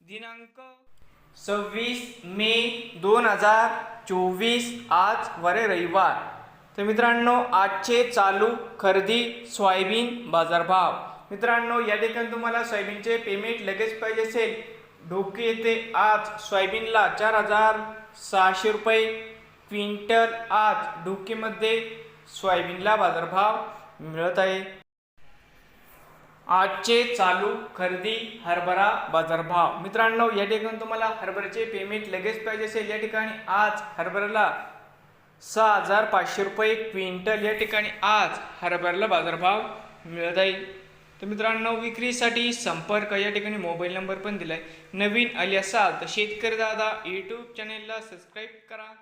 दिनांक सव्वीस मे दोन हजार चोवीस आज वरे रविवार. तर मित्रांनो आजचे चालू खरेदी सोयाबीन बाजारभाव. मित्रांनो या ठिकाणी तुम्हाला सोयाबीनचे पेमेंट लगेच पाहिजे असेल. ढोके येथे आज. सोयाबीनला चार हजार सहाशे रुपये क्विंटल आज ढोकेमध्ये सोयाबीनला बाजारभाव मिळत आहे. आजचे चालू खरेदी हरभरा बाजारभाव. मित्रांनो या ठिकाणी तुम्हाला हरभऱ्याचे पेमेंट लगेच पाहिजे असेल. या ठिकाणी आज हरभऱ्याला सहा हजार पाचशे रुपये क्विंटल या ठिकाणी आज हरभऱ्याला बाजारभाव मिळत आहे. तर मित्रांनो विक्रीसाठी संपर्क या ठिकाणी मोबाईल नंबर पण दिला आहे नवीन आली असाल तर शेतकरी दादा यूट्यूब चॅनेलला सबस्क्राईब करा.